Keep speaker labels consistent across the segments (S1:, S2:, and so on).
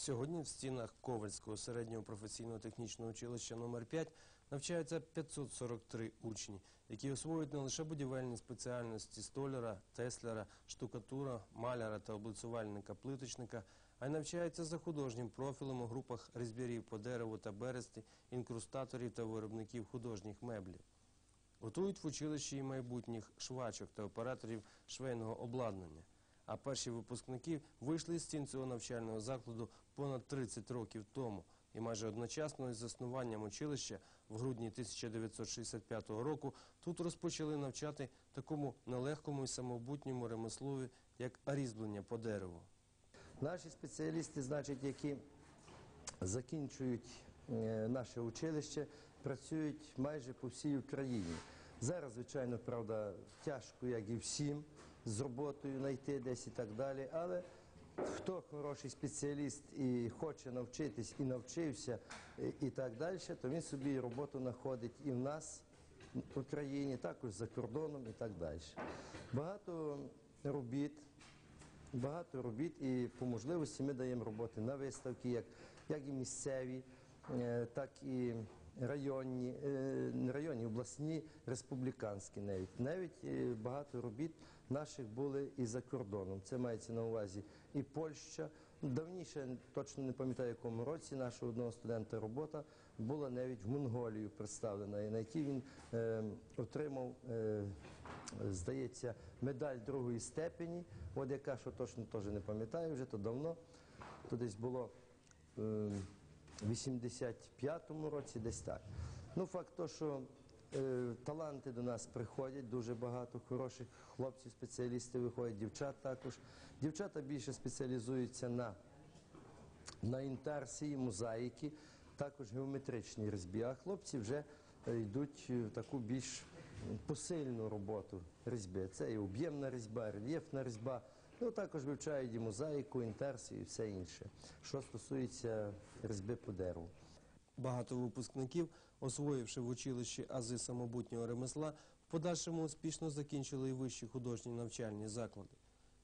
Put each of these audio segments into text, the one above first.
S1: Сьогодні в стінах Ковальського середнього професійно-технічного училища номер 5 навчаються 543 учні, які освоюють не лише будівельні спеціальності столяра, тесляра, штукатура, маляра та облицювальника, плиточника, а й навчаються за художнім профілем у групах різьбярів по дереву та бересті, інкрустаторів та виробників художніх меблів. Готують в училищі і майбутніх швачок та операторів швейного обладнання. А перші випускники вийшли з стін цього навчального закладу понад 30 років тому. І майже одночасно із заснуванням училища в грудні 1965 року тут розпочали навчати такому нелегкому і самобутньому ремеслові, як різьблення по дереву.
S2: Наші спеціалісти, значить, які закінчують е, наше училище, працюють майже по всій Україні. Зараз, звичайно, правда, тяжко, як і всім, з роботою знайти десь і так далі. Але хто хороший спеціаліст і хоче навчитись, і навчився, і, так далі, то він собі роботу знаходить і в нас, в Україні, також за кордоном і так далі. Багато робіт. Багато робіт і по можливості ми даємо роботи на виставки, як, як і місцеві, е, так і районні, не районні, обласні, республіканські навіть. Навіть е, багато робіт наших були і за кордоном. Це мається на увазі і Польща. Давніше, точно не пам'ятаю, якому році нашого одного студента робота була навіть в Монголію представлена, і на якій він е, отримав, е, здається, медаль другої степені, от яка, що точно теж не пам'ятаю, вже то давно, то десь було е, 85-му році, десь так. Ну, факт то, що е, таланти до нас приходять, дуже багато хороших хлопців, спеціалістів виходять, дівчат також. Дівчата більше спеціалізуються на на інтарсії, мозаїки, також геометричні різьбі. А хлопці вже е, йдуть в таку більш посильну роботу різьби. Це і об'ємна різьба, рельєфна різьба. Ну, також вивчають і мозаїку, інтерсію і все інше, що стосується різьби по дереву.
S1: Багато випускників, освоївши в училищі ази самобутнього ремесла, в подальшому успішно закінчили і вищі художні навчальні заклади.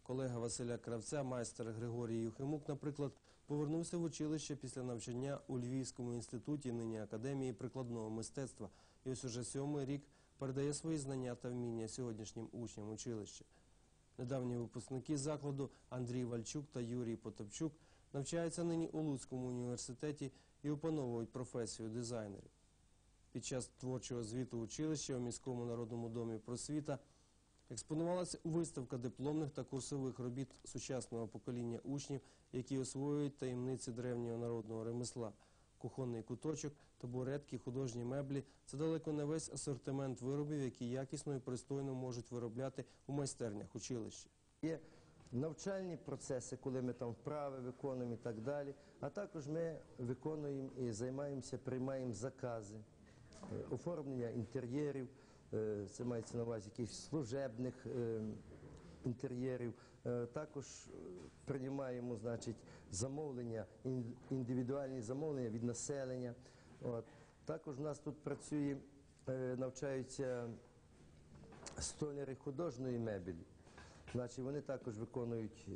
S1: Колега Василя Кравця, майстер Григорій Юхимук, наприклад, повернувся в училище після навчання у Львівському інституті, нині Академії прикладного мистецтва, і ось уже сьомий рік передає свої знання та вміння сьогоднішнім учням училища. Недавні випускники закладу Андрій Вальчук та Юрій Потопчук навчаються нині у Луцькому університеті і опановують професію дизайнерів. Під час творчого звіту училища у міському народному домі просвіта експонувалася виставка дипломних та курсових робіт сучасного покоління учнів, які освоюють таємниці древнього народного ремесла. Кухонний куточок, табуретки, художні меблі це далеко не весь асортимент виробів, які якісно і пристойно можуть виробляти у майстернях училища.
S2: Є навчальні процеси, коли ми там вправи виконуємо і так далі. А також ми виконуємо і займаємося, приймаємо закази, е, оформлення інтер'єрів, е, це мається на увазі якихось служебних е, інтер'єрів. Е, Також е, приймаємо замовлення, індивідуальні замовлення від населення. Також у нас тут працює, е, навчаються столяри художньої мебелі. Значить, вони також виконують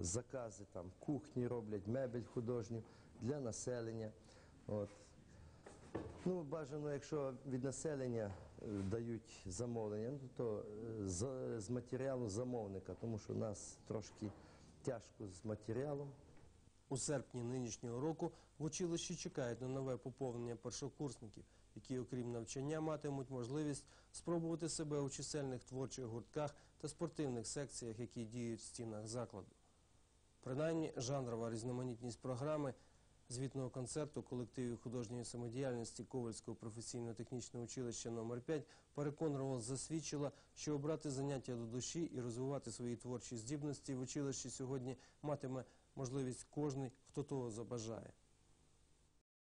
S2: закази, там, кухні роблять, мебель художню для населення. Ну, бажано, якщо від населення е, дають замовлення, ну, то е, з, з матеріалу замовника, тому що у нас трошки тяжко з матеріалом.
S1: У серпні нинішнього року в училищі чекають на нове поповнення першокурсників, які, окрім навчання, матимуть можливість спробувати себе у чисельних творчих гуртках та спортивних секціях, які діють в стінах закладу. Принаймні, жанрова різноманітність програми звітного концерту колективів художньої самодіяльності Ковальського професійно-технічного училища номер 5 переконливо засвідчила, що обрати заняття до душі і розвивати свої творчі здібності в училищі сьогодні матиме можливість кожний, хто того забажає.